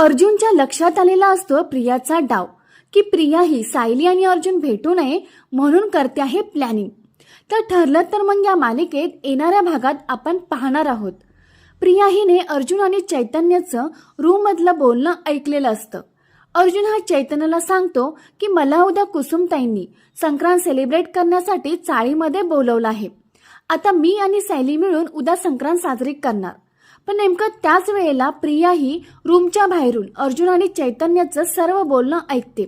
अर्जुनच्या लक्षात आलेला असतो प्रियाचा डाव की प्रिया ही सायली आणि अर्जुन भेटू नये म्हणून करते आहे प्लॅनिंग तर ठरलं तर मग या मालिकेत येणाऱ्या भागात आपण पाहणार आहोत. प्रिया हिने अर्जुन आणि चैतन्याचं रूममधलं बोलणं ऐकलेलं असतं. अर्जुन हा चैतन्याला सांगतो की मला उद्या कुसुमताईंनी संक्रांत सेलिब्रेट करण्यासाठी चाळीमध्ये बोलवलं आहे. आता मी आणि सायली मिळून उद्या संक्रांत साजरी करणार. पण नेमकं त्याच वेळेला प्रिया ही रूमच्या बाहेरून अर्जुन आणि चैतन्याचं सर्व बोलणं ऐकते.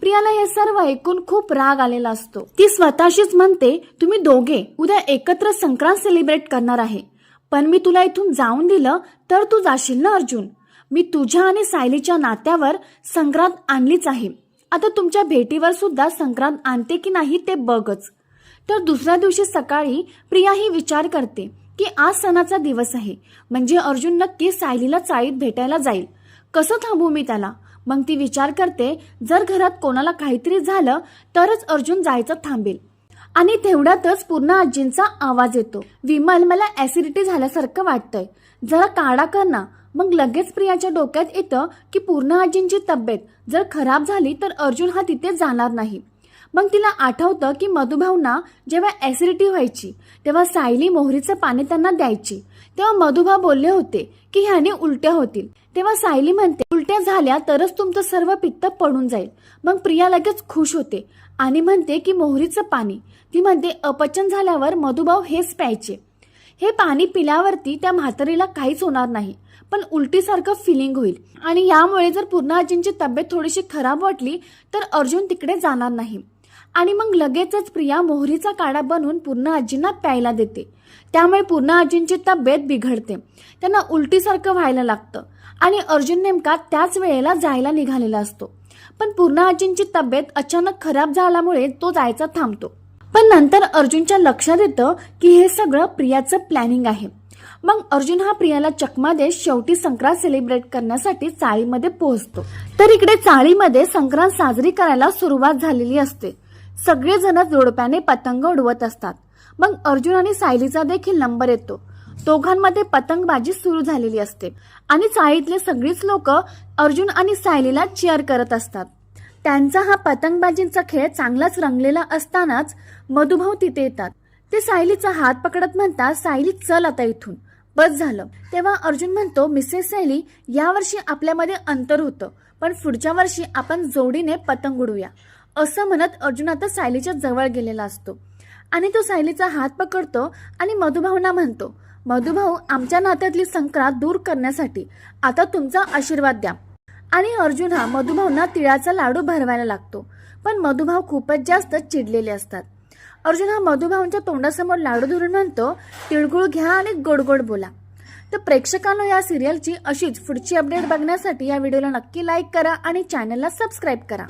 प्रियाला हे सर्व ऐकून खूप राग आलेला असतो. ती स्वतःशीच म्हणते तुम्ही दोघे उद्या एकत्र संक्रांत सेलिब्रेट करणार आहे. पण मी तुला इथून जाऊन दिलं तर तू जाशील ना अर्जुन? मी तुझ्या आणि सायलीच्या नात्यावर संक्रांत आणलीच आहे. आता तुमच्या भेटीवर सुद्धा संक्रांत आणते की नाही ते बघच. तर दुसऱ्या दिवशी सकाळी प्रिया ही विचार करते की आज सणाचा दिवस आहे. म्हणजे अर्जुन नक्की सायलीला चाळीत भेटायला जाईल. कसं थांबू मी त्याला? मग ती विचार करते जर घरात कोणाला काहीतरी झालं तरच अर्जुन जायचं थांबेल. आणि तेवढ्यातच पूर्ण आजींचा आवाज येतो. विमल मला ऍसिडिटी झाल्यासारखं वाटतंय. जरा काढा कर ना. मग लगेच प्रियाच्या डोक्यात येतं की पूर्ण आजींची तब्येत जर खराब झाली तर अर्जुन हा तिथे जाणार नाही. मग तिला आठवतं की मधुभाऊंना जेव्हा ॲसिडिटी व्हायची तेव्हा सायली मोहरीचं पाणी त्यांना द्यायची. तेव्हा मधुभाऊ बोलले होते की ह्याने उलट्या होतील. तेव्हा सायली म्हणते उलट्या झाल्या तरच तुमचं सर्व पित्त पडून जाईल. मग प्रिया लगेच खुश होते आणि म्हणते की मोहरीचं पाणी. ती म्हणते अपचन झाल्यावर मधुभाऊ हेच प्यायचे. हे पाणी पिल्यावरती त्या म्हातारीला काहीच होणार नाही पण उलटीसारखं फिलिंग होईल. आणि यामुळे जर पूर्णाजींची तब्येत थोडीशी खराब वाटली तर अर्जुन तिकडे जाणार नाही. आणि मग लगेचच प्रिया मोहरीचा काढा बनवून पूर्ण आजींना प्यायला देते. त्यामुळे पूर्ण आजींची तब्येत बिघडते. त्यांना उलटीसारखं व्हायला लागतं. आणि अर्जुन नेमका त्याच वेळेला जायला निघालेला असतो. पण पूर्ण आजींची तब्येत अचानक खराब झाल्यामुळे तो जायचा थांबतो. पण नंतर अर्जुनच्या लक्षात येतं की हे सगळं प्रियाचं प्लॅनिंग आहे. मग अर्जुन हा प्रियाला चकमा देत शेवटी संक्रांत सेलिब्रेट करण्यासाठी चाळीमध्ये पोहोचतो. तर इकडे चाळीमध्ये संक्रांत साजरी करायला सुरुवात झालेली असते. सगळेजण जोडप्याने पतंग उडवत असतात. मग अर्जुन आणि सायलीचा देखील नंबर येतो. दोघांमध्ये पतंगबाजी सुरू झालेली असते आणि चाळीतले सगळीच लोक अर्जुन आणि सायलीला चेअर करत असतात. त्यांचा हा पतंगबाजींचा खेळ चांगलाच रंगलेला असतानाच मधुभाऊ तिथे येतात. ते सायलीचा हात पकडत म्हणतात सायली चल आता इथून. बस झालं. तेव्हा अर्जुन म्हणतो मिसेस सायली यावर्षी आपल्यामध्ये अंतर होतं पण पुढच्या वर्षी आपण जोडीने पतंग उडूया असं म्हणत अर्जुन आता सायलीच्या जवळ गेलेला असतो. आणि तो सायलीचा हात पकडतो आणि मधुभाऊना म्हणतो मधुभाऊ आमच्या नात्यातली संक्रांत दूर करण्यासाठी आता तुमचा आशीर्वाद द्या. आणि अर्जुन हा मधुभाऊना तिळाचा लाडू भरवायला लागतो. पण मधुभाऊ खूपच जास्त चिडलेले असतात. अर्जुन हा मधुभाऊंच्या तोंडासमोर लाडू धरून म्हणतो तिळगुळ घ्या आणि गोड गोड बोला. तर प्रेक्षकांनो या सिरियलची अशीच पुढची अपडेट बघण्यासाठी या व्हिडिओला नक्की लाईक करा आणि चॅनलला सबस्क्राईब करा.